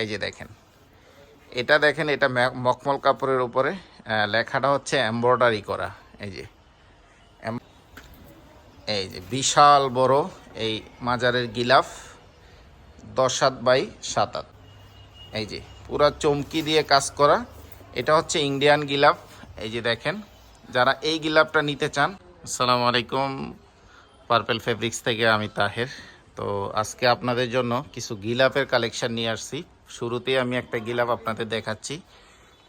এই যে দেখেন। এটা দেখেন, এটা মখমল কাপড়ের উপরে লেখাটা হচ্ছে এমব্রয়ডারি করা। এই যে এই যে বিশাল বড় এই মাজারের গিলাফ, দশ হাত বাই সাত হাত। এই যে, পুরা চমকি দিয়ে কাজ করা। এটা হচ্ছে ইন্ডিয়ান গিলাফ। এই যে দেখেন, যারা এই গিলাফটা নিতে চান, আসসালামু আলাইকুম। পার্পেল ফেব্রিক্স থেকে আমি তাহের। তো আজকে আপনাদের জন্য কিছু গিলাফের কালেকশান নিয়ে আসছি। শুরুতেই আমি একটা গিলাপ আপনাদের দেখাচ্ছি।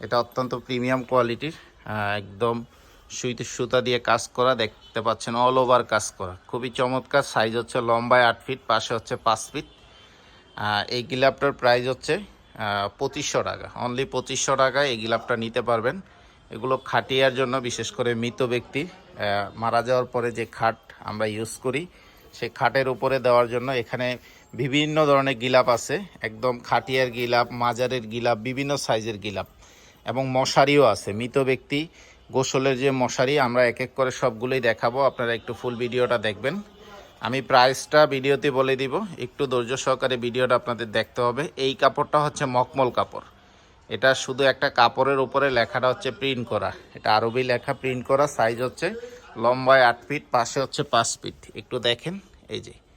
এটা অত্যন্ত প্রিমিয়াম কোয়ালিটির একদম সুইতে সুতা দিয়ে কাজ করা, দেখতে পাচ্ছেন অল ওভার কাজ করা। খুবই চমৎকার সাইজ হচ্ছে লম্বায় আট ফিট পাশে হচ্ছে পাঁচ ফিট এই গিলাপটার প্রাইস হচ্ছে পঁচিশশো টাকা। অনলি পঁচিশশো টাকায় এই গিলাপটা নিতে পারবেন। এগুলো খাটিয়ার জন্য বিশেষ করে মৃত ব্যক্তি মারা যাওয়ার পরে যে খাট আমরা ইউজ করি সেই খাটের উপরে দেওয়ার জন্য এখানে বিভিন্ন ধরনের গিলাপ আছে। একদম খাটিয়ার গিলাপ, মাজারের গিলাপ, বিভিন্ন সাইজের গিলাপ। এবং মশারিও আছে। মৃত ব্যক্তি, গোসলের যে মশারি, আমরা এক এক করে সবগুলোই দেখাবো। আপনারা একটু ফুল ভিডিওটা দেখবেন। আমি প্রাইসটা ভিডিওতে বলে দিব। একটু ধৈর্য সহকারে ভিডিওটা আপনাদের দেখতে হবে। এই কাপড়টা হচ্ছে মকমল কাপড়। এটা শুধু একটা কাপড়ের উপরে লেখাটা হচ্ছে প্রিন্ট করা। এটা আরবি লেখা প্রিন্ট করা। সাইজ হচ্ছে লম্বায় আট ফিট পাশে হচ্ছে পাঁচ ফিট একটু দেখেন। এই যে।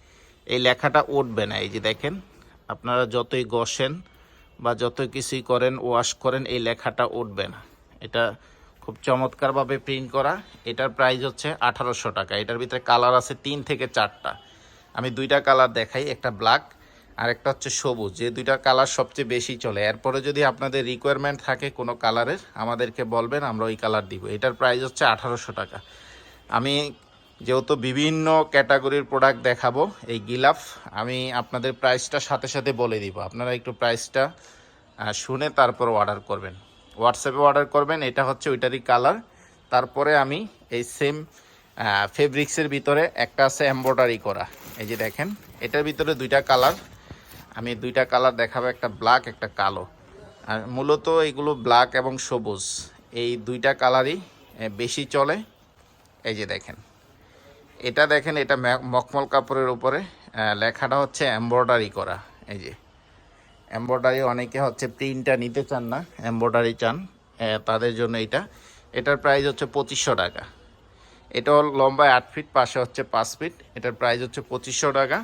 এই লেখাটা উঠবে না। এই যে দেখেন, আপনারা যতই গসেন বা যত কিছুই করেন, ওয়াশ করেন, এই লেখাটা উঠবে না। এটা খুব চমৎকারভাবে প্রিন্ট করা। এটার প্রাইস হচ্ছে আঠারোশো টাকা। এটার ভিতরে কালার আছে তিন থেকে চারটা। আমি দুইটা কালার দেখাই, একটা ব্ল্যাক আর একটা হচ্ছে সবুজ। যে দুইটা কালার সবচেয়ে বেশি চলে। এরপরে যদি আপনাদের রিকোয়ারমেন্ট থাকে কোনো কালারের আমাদেরকে বলবেন, আমরা ওই কালার দিব। এটার প্রাইস হচ্ছে আঠারোশো টাকা। আমি যেহেতু বিভিন্ন ক্যাটাগরির প্রোডাক্ট দেখাবো এই গিলাফ, আমি আপনাদের প্রাইসটা সাথে সাথে বলে দিব। আপনারা একটু প্রাইসটা শুনে তারপর অর্ডার করবেন। হোয়াটসঅ্যাপে অর্ডার করবেন, এটা হচ্ছে ওইটারই কালার তারপরে আমি এই সেম ফেব্রিক্সের ভিতরে একটা আছে এমব্রয়ডারি করা। এই যে দেখেন, এটার ভিতরে দুইটা কালার আমি দুইটা কালার দেখাবো, একটা ব্ল্যাক একটা কালো। আর মূলত এগুলো ব্ল্যাক এবং সবুজ। এই দুইটা কালারই বেশি চলে। এই যে দেখেন। এটা দেখেন, এটা মখমল কাপড়ের উপরে লেখাটা হচ্ছে এমব্রয়ডারি করা। এই যে এমব্রয়ডারি অনেকে হচ্ছে প্রিন্টটা নিতে চান না এমব্রয়ডারি চান তাদের জন্য এটা। এটার প্রাইস হচ্ছে পঁচিশশো টাকা। এটাও লম্বায় আট ফিট পাশে হচ্ছে পাঁচ ফিট এটার প্রাইস হচ্ছে পঁচিশশো টাকা।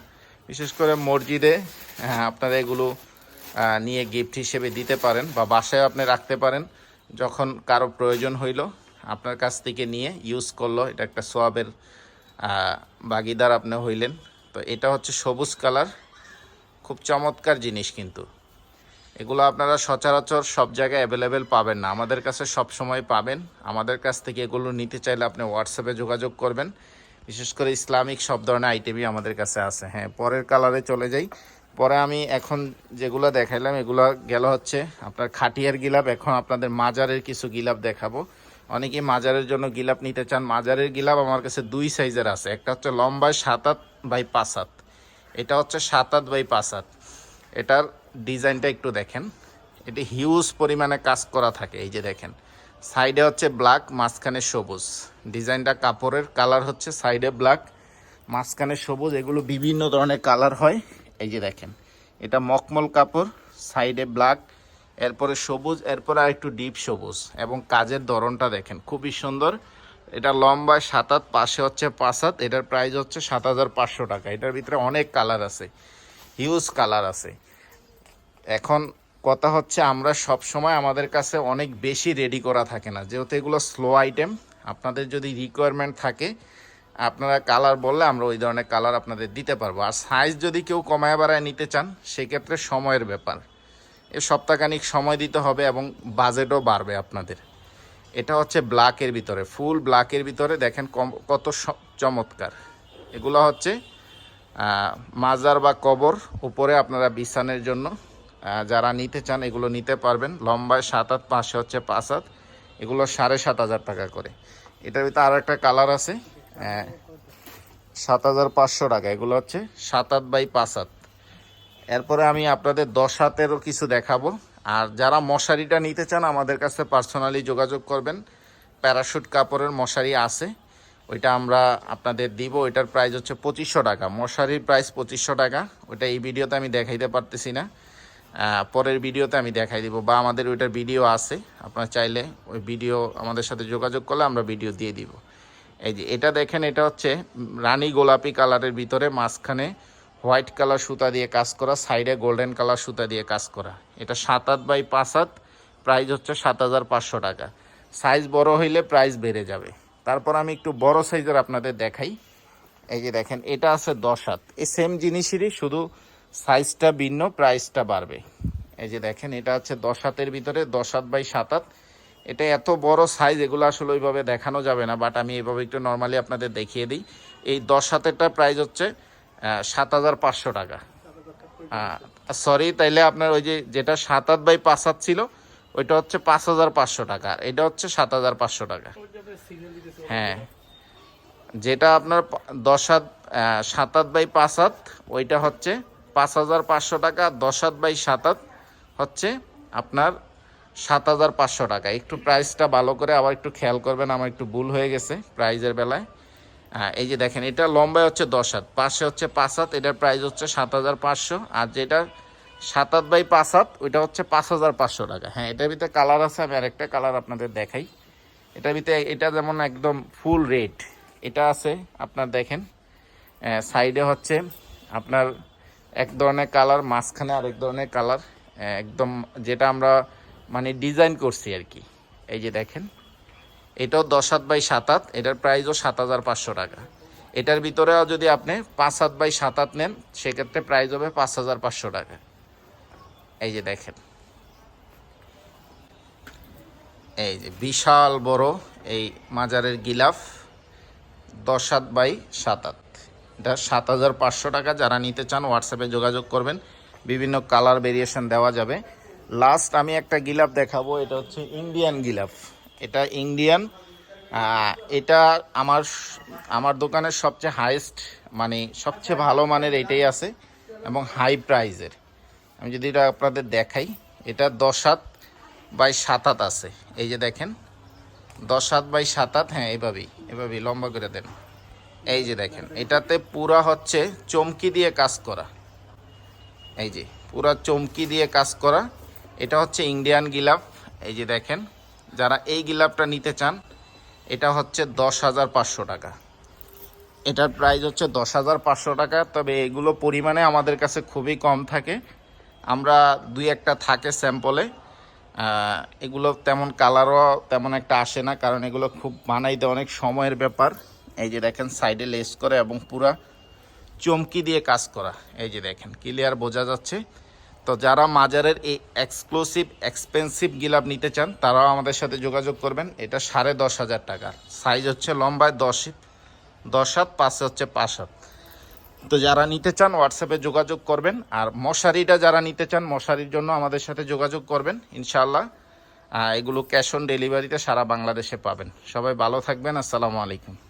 বিশেষ করে মসজিদে আপনারা এগুলো নিয়ে গিফট হিসেবে দিতে পারেন বা বাসায় আপনি রাখতে পারেন। যখন কারও প্রয়োজন হইল, আপনার কাছ থেকে নিয়ে ইউজ করল, এটা একটা সোয়াবের আহ, ভাগিদার আপনি হইলেন। তো এটা হচ্ছে সবুজ কালার। খুব চমৎকার জিনিস কিন্তু। এগুলো আপনারা সচরাচর সব জায়গায় অ্যাভেলেবেল পাবেন না। আমাদের কাছে সব সময় পাবেন। আমাদের কাছ থেকে এগুলো নিতে চাইলে আপনি হোয়াটসঅ্যাপে যোগাযোগ করবেন। বিশেষ করে ইসলামিক সব ধরনের আইটেমই আমাদের কাছে আছে। হ্যাঁ পরের কালারে চলে যাই। পরে আমি এখন যেগুলো দেখাইলাম এগুলো গেল হচ্ছে আপনার খাটিয়ার গিলাপ। এখন আপনাদের মাজারের কিছু গিলাপ দেখাবো। অনেকেই মাজারের জন্য গিলাপ নিতে চান। মাজারের গিলাপ আমার কাছে দুই সাইজের আছে। একটা হচ্ছে লম্বায় সাত হাত বাই পাঁচ হাত। এটা হচ্ছে সাত হাত বাই পাঁচ হাত। এটার ডিজাইনটা একটু দেখেন। এটি হিউজ পরিমাণে কাজ করা থাকে, এই যে দেখেন। সাইডে হচ্ছে ব্ল্যাক, মাঝখানে সবুজ। ডিজাইনটা কাপড়ের, কালার হচ্ছে সাইডে ব্ল্যাক, মাঝখানে সবুজ। এগুলো বিভিন্ন ধরনের কালার হয়। এই যে দেখেন। এটা মকমল কাপড়, সাইডে ব্ল্যাক এরপরে সবুজ, এরপরে আর একটু ডিপ সবুজ। এবং কাজের ধরনটা দেখেন, খুবই সুন্দর। এটা লম্বায় সাত হাত, পাশে হচ্ছে পাঁচ হাত, এটার প্রাইস হচ্ছে সাত হাজার পাঁচশো টাকা। এটার ভিতরে অনেক কালার আছে হিউজ কালার আছে। এখন কথা হচ্ছে আমরা সব সময় আমাদের কাছে অনেক বেশি রেডি করা থাকে না। যেহেতু এগুলো স্লো আইটেম আপনাদের যদি রিকোয়ারমেন্ট থাকে, আপনারা কালার বললে আমরা ওই ধরনের কালার আপনাদের দিতে পারব। আর সাইজ যদি কেউ কমায় বাড়ায় নিতে চান, সেক্ষেত্রে সময়ের ব্যাপার। সপ্তাহখানিক সময় দিতে হবে এবং বাজেটও বাড়বে আপনাদের। এটা হচ্ছে ব্ল্যাকের ভিতরে ফুল ব্ল্যাকের ভিতরে দেখেন কত চমৎকার। এগুলো হচ্ছে মাজার বা কবর উপরে আপনারা বিছানের জন্য যারা নিতে চান এগুলো নিতে পারবেন। লম্বায় সাত হাত পাশে হচ্ছে পাঁচ হাত এগুলো সাড়ে সাত হাজার টাকা করে। এটার ভিতরে আর একটা কালার আছে সাত হাজার পাঁচশো টাকা। এগুলো হচ্ছে সাত হাত বাই পাঁচ হাত এরপরে আমি আপনাদের দশ হাতেরও কিছু দেখাবো। আর যারা মশারিটা নিতে চান, আমাদের কাছে পার্সোনালি যোগাযোগ করবেন। প্যারাশুট কাপড়ের মশারি আছে। ওইটা আমরা আপনাদের দিব। ওইটার প্রাইস হচ্ছে পঁচিশশো টাকা। মশারির প্রাইস পঁচিশশো টাকা। ওইটা এই ভিডিওতে আমি দেখাইতে পারতেছি না। পরের ভিডিওতে আমি দেখাই দিব। বা আমাদের ওইটার ভিডিও আছে। আপনারা চাইলে ওই ভিডিও আমাদের সাথে যোগাযোগ করলে আমরা ভিডিও দিয়ে দিব। এই যে এটা দেখেন, এটা হচ্ছে রানী গোলাপি কালারের ভিতরে মাঝখানে হোয়াইট কালার সুতা দিয়ে কাজ করা, সাইডে গোল্ডেন কালার সুতা দিয়ে কাজ করা। এটা সাত আট বাই পাঁচ হাত প্রাইস হচ্ছে সাত হাজার পাঁচশো টাকা। সাইজ বড় হইলে প্রাইস বেড়ে যাবে। তারপর আমি একটু বড় সাইজের আপনাদের দেখাই। এই যে দেখেন, এটা আছে দশ হাত। এই সেম জিনিসেরই, শুধু সাইজটা ভিন্ন, প্রাইসটা বাড়বে। এই যে দেখেন, এটা হচ্ছে দশ হাতের ভিতরে, দশ হাত বাই সাত হাত এটা এত বড় সাইজ, এগুলো আসলে ওইভাবে দেখানো যাবে না, বাট আমি এইভাবে একটু নর্মালি আপনাদের দেখিয়ে দিই। এই দশ হাতেরটা প্রাইস হচ্ছে সাত হাজার পাঁচশো টাকা। সরি তাইলে আপনার ওই যে যেটা সাত আট বাই পাঁচ হাত ছিল, ওইটা হচ্ছে পাঁচ হাজার পাঁচশো টাকা। এটা হচ্ছে সাত হাজার পাঁচশো টাকা। হ্যাঁ। যেটা আপনার দশ হাত সাত হাত বাই পাঁচ হাত ওইটা হচ্ছে পাঁচ হাজার পাঁচশো টাকা। দশ হাত বাই সাত হাত হচ্ছে আপনার সাত হাজার পাঁচশো টাকা। একটু প্রাইসটা ভালো করে আবার একটু খেয়াল করবেন, আমার একটু ভুল হয়ে গেছে প্রাইজের বেলায়। হ্যাঁ এই যে দেখেন, এটা লম্বায় হচ্ছে দশ হাত, পাশে হচ্ছে পাঁচ হাত, এটার প্রাইস হচ্ছে সাত হাজার পাঁচশো। আর যেটা সাত হাত বাই পাঁচ হাত, ওইটা হচ্ছে পাঁচ হাজার পাঁচশো টাকা। হ্যাঁ এটার ভিতরে কালার আছে, আমি আরেকটা কালার আপনাদের দেখাই। এটার ভিতরে, এটা যেমন একদম ফুল রেড এটা আছে, আপনার দেখেন সাইডে হচ্ছে আপনার এক ধরনের কালার মাঝখানে আরেক ধরনের কালার একদম যেটা আমরা মানে ডিজাইন করছি আর কি। এই যে দেখেন এটাও দশ হাত বাই সাত হাত, এটার প্রাইসও সাত হাজার পাঁচশো টাকা। এটার ভিতরেও যদি আপনি পাঁচ হাত বাই সাত হাত নেন, সেক্ষেত্রে প্রাইস হবে পাঁচ হাজার পাঁচশো টাকা। এই যে দেখেন। এই যে বিশাল বড় এই মাজারের গিলাফ, দশ হাত বাই সাত হাত। এটা সাত হাজার পাঁচশো টাকা। যারা নিতে চান হোয়াটসঅ্যাপে যোগাযোগ করবেন। বিভিন্ন কালার ভেরিয়েশন দেওয়া যাবে। লাস্ট আমি একটা গিলাফ দেখাবো, এটা হচ্ছে ইন্ডিয়ান গিলাফ। এটা ইন্ডিয়ান এটা আমার আমার দোকানের সবচেয়ে হাইয়েস্ট মানে সবচেয়ে ভালো মানের এটাই আছে এবং হাই প্রাইজের আমি যদি এটা আপনাদের দেখাই, এটা দশ হাত বাই সাত হাত আছে। এই যে দেখেন, দশ হাত বাই সাত হাত হ্যাঁ এভাবেই এভাবেই, লম্বা করে দেন। এই যে দেখেন, এটাতে পুরা হচ্ছে চমকি দিয়ে কাজ করা। এই যে, পুরা চমকি দিয়ে কাজ করা। এটা হচ্ছে ইন্ডিয়ান গিলাফ এই যে দেখেন যারা এই গিলাপটা নিতে চান, এটা হচ্ছে দশ হাজার পাঁচশো টাকা। এটার প্রাইস হচ্ছে দশ হাজার পাঁচশো টাকা, তবে এগুলো পরিমাণে আমাদের কাছে খুবই কম থাকে। আমরা দুই একটা থাকে স্যাম্পলে। এগুলো তেমন কালারও তেমন একটা আসে না, কারণ এগুলো খুব বানাইতে অনেক সময়ের ব্যাপার। এই যে দেখেন, সাইডে লেস করে এবং পুরা চমকি দিয়ে কাজ করা। এই যে দেখেন, ক্লিয়ার বোঝা যাচ্ছে। তো যারা মাজারের এই এক্সক্লুসিভ এক্সপেন্সিভ গিলাপ নিতে চান তারাও আমাদের সাথে যোগাযোগ করবেন। এটা সাড়ে দশ হাজার টাকার। সাইজ হচ্ছে লম্বায় দশ দশ হাত পাশে হচ্ছে পাঁচ হাত। তো যারা নিতে চান হোয়াটসঅ্যাপে যোগাযোগ করবেন। আর মশারিটা যারা নিতে চান মশারির জন্য আমাদের সাথে যোগাযোগ করবেন ইনশাআল্লাহ। আহ, এগুলো ক্যাশ অন ডেলিভারিতে সারা বাংলাদেশে পাবেন। সবাই ভালো থাকবেন। আসসালামু আলাইকুম।